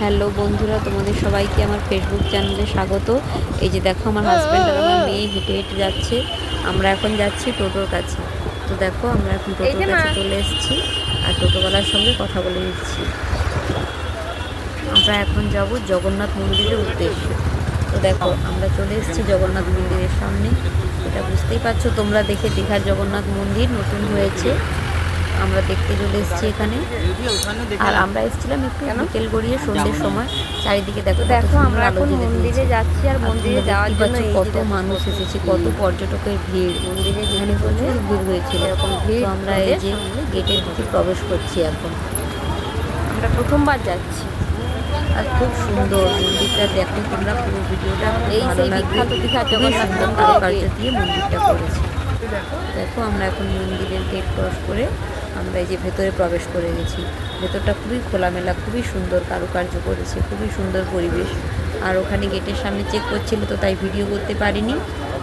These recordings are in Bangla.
হ্যালো বন্ধুরা তোমাদের সবাইকে আমার ফেসবুক চ্যানেলে স্বাগত। এই যে দেখো আমার হাজব্যান্ড আর আমার মেয়ে হেঁটে হেঁটে যাচ্ছে। আমরা এখন যাচ্ছি টোটোর কাছে। তো দেখো আমরা এখন টোটোর কাছে চলে এসেছি আর টোটোওয়ালার সঙ্গে কথা বলে নিচ্ছি। আমরা এখন যাব জগন্নাথ মন্দিরের উদ্দেশ্যে। তো দেখো আমরা চলে এসেছি জগন্নাথ মন্দিরের সামনে। এটা বুঝতেই পারছ তোমরা দেখে দীঘার জগন্নাথ মন্দির নতুন হয়েছে। আমরা দেখতে চলে এসেছি এখানে। আর আমরা এসেছিলাম একটু বিকেল গড়িয়ে সন্ধ্যের সময়। চারিদিকে দেখো দেখো আমরা এখন মন্দিরে যাচ্ছি আর মন্দিরে যাওয়ার জন্য কত মানুষ এসেছে কত পর্যটকের ভিড়। মন্দিরে যেখানে প্রচুর ভিড় হয়েছিল। এরকম ভিড় আমরা এই যে গেটের দিকে প্রবেশ করছি এখন। আমরা প্রথমবার যাচ্ছি। আর খুব সুন্দর মন্দিরটা দেখো তোমরা পুরো ভিডিওটা এই সেই বিখ্যাত জগন্নাথ। কারুকার্য দিয়ে মন্দিরটা করেছে। দেখো আমরা এখন মন্দিরের গেট ক্রস করে আমরা এই যে ভেতরে প্রবেশ করে গেছি, ভেতরটা খুবই খোলামেলা, খুবই সুন্দর কারুকার্য করেছে, খুবই সুন্দর পরিবেশ। আর ওখানে গেটের সামনে চেক করছিল তো তাই ভিডিও করতে পারিনি।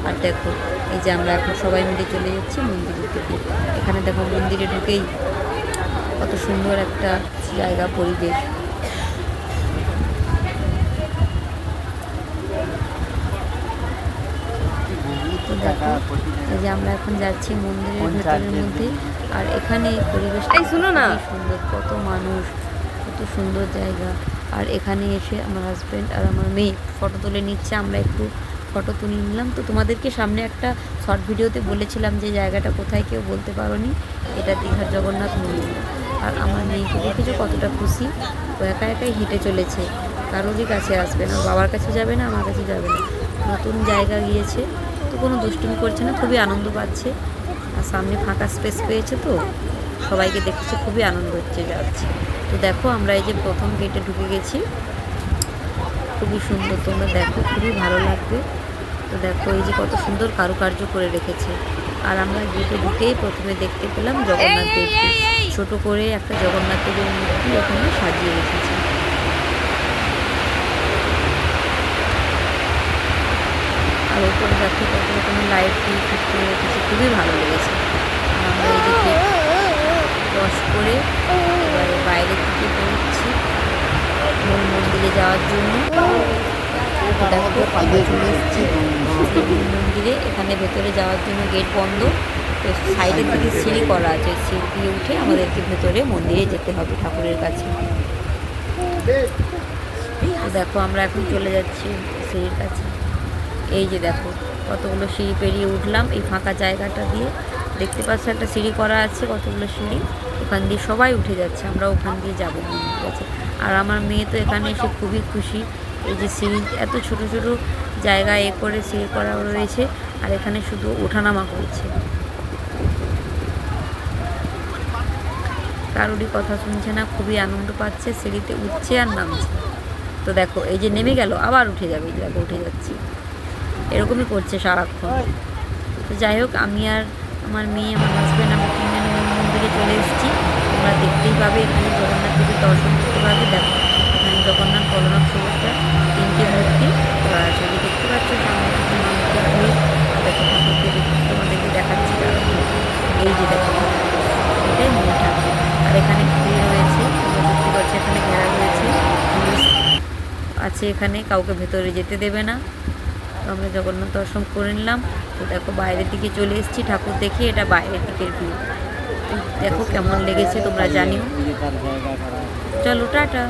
আর দেখো, এই যে আমরা এখন সবাই মিলে চলে যাচ্ছি মন্দিরের দিকে। এখানে দেখো মন্দিরে ঢুকেই কত সুন্দর একটা জায়গা, পরিবেশ তো দেখো এই যে আমরা এখন যাচ্ছি মন্দিরের ভেতরের মধ্যে। আর এখানে পরিবেশটা এই শোনো না। সুন্দর কত মানুষ কত সুন্দর জায়গা। আর এখানে এসে আমার হাজব্যান্ড আর আমার মেয়ে ফটো তুলে নিচ্ছে আমরা একটু ফটো তুলে নিলাম। তো তোমাদেরকে সামনে একটা শর্ট ভিডিওতে বলেছিলাম যে জায়গাটা কোথায় কেউ বলতে পারোনি এটা দীঘার জগন্নাথ মন্দির। আর আমার মেয়েকে দেখেছ কতটা খুশি? ও একা একাই হেঁটে চলেছে কারোরই কাছে আসবে না বাবার কাছে যাবে না আমার কাছে যাবে না। নতুন জায়গা গিয়েছে তো কোনো দুষ্টুমি করছে না খুবই আনন্দ পাচ্ছে। আর সামনে ফাঁকা স্পেস পেয়েছে তো সবাইকে দেখেছে খুবই আনন্দ হচ্ছে যাচ্ছে। তো দেখো আমরা এই যে প্রথম গেটে ঢুকে গেছি। খুবই সুন্দর তোমরা দেখো খুবই ভালো লাগবে। তো দেখো এই যে কত সুন্দর কারুকার্য করে রেখেছে। আর আমরা গেটে ঢুকেই প্রথমে দেখতে পেলাম জগন্নাথ দেবকে। ছোট করে একটা জগন্নাথ দেবের মূর্তি ওখানে সাজিয়ে রেখেছে আর ওপরে দেখো ফিট করে রেখেছে খুবই ভালো লেগেছে। আমরা এই দিকে ক্রস করে এবারে বাইরের দিকে বেরোচ্ছি মূল মন্দিরে যাওয়ার জন্য। মন্দিরে। এখানে ভেতরে যাওয়ার জন্য গেট বন্ধ। তো সাইডের দিকে সিঁড়ি করা আছে, সিঁড়ি দিয়ে উঠে আমাদেরকে ভেতরে মন্দিরে যেতে হবে ঠাকুরের কাছে। দেখো, আমরা এখন চলে যাচ্ছি সিঁড়ির কাছে। এই যে দেখো, কতগুলো সিঁড়ি পেরিয়ে উঠলাম এই ফাঁকা জায়গাটা দিয়ে। দেখতে পাচ্ছ একটা সিঁড়ি করা আছে, কতগুলো সিঁড়ি। ওখান দিয়ে সবাই উঠে যাচ্ছে, আমরা ওখান দিয়ে যাব ঠিক আছে? আর আমার মেয়ে তো এখানে এসে খুবই খুশি, এই যে সিঁড়ি, এত ছোট ছোট জায়গায় এ করে সিঁড়ি করা রয়েছে, আর এখানে শুধু ওঠানামা করছে। কারোরই কথা শুনছে না, খুবই আনন্দ পাচ্ছে, সিঁড়িতে উঠছে আর নামছে। তো দেখো, এই যে নেমে গেল, আবার উঠে যাবে দেখো, উঠে যাচ্ছি। এরকমই করছে সারাক্ষণ। তো যাই হোক, আমি আর আমার মেয়ে, আমার হাজব্যান্ড আমরা তিনজনে মন্দিরে চলে এসেছি। তোমরা দেখতেই পাবে, এখানে জগন্নাথ দেবের দর্শন করতে পারবে। দেখো, এখানে জগন্নাথ, বলরাম, সুভদ্রা তিনটে মূর্তি। করা আছে দেখতে পাচ্ছ সামনে থেকে মূর্তি ঘুরে দেখো ঠাকুরকে তোমাদেরকে দেখাচ্ছি। এই যে দেখো, এটাই মূল ঠাকুর। আর এখানে ঘিরে রয়েছে, তোমরা দেখতে পাচ্ছ এখানে ঘেরা রয়েছে আছে এখানে, কাউকে ভেতরে যেতে দেবে না। আমরা জগন্নাথ দর্শন করে নিলাম। তো দেখো বাইরের দিকে চলে এসেছি ঠাকুর দেখে এটা বাইরের দিকের ভিউ দেখো কেমন লেগেছে তোমরা জানিও। চলো টাটা।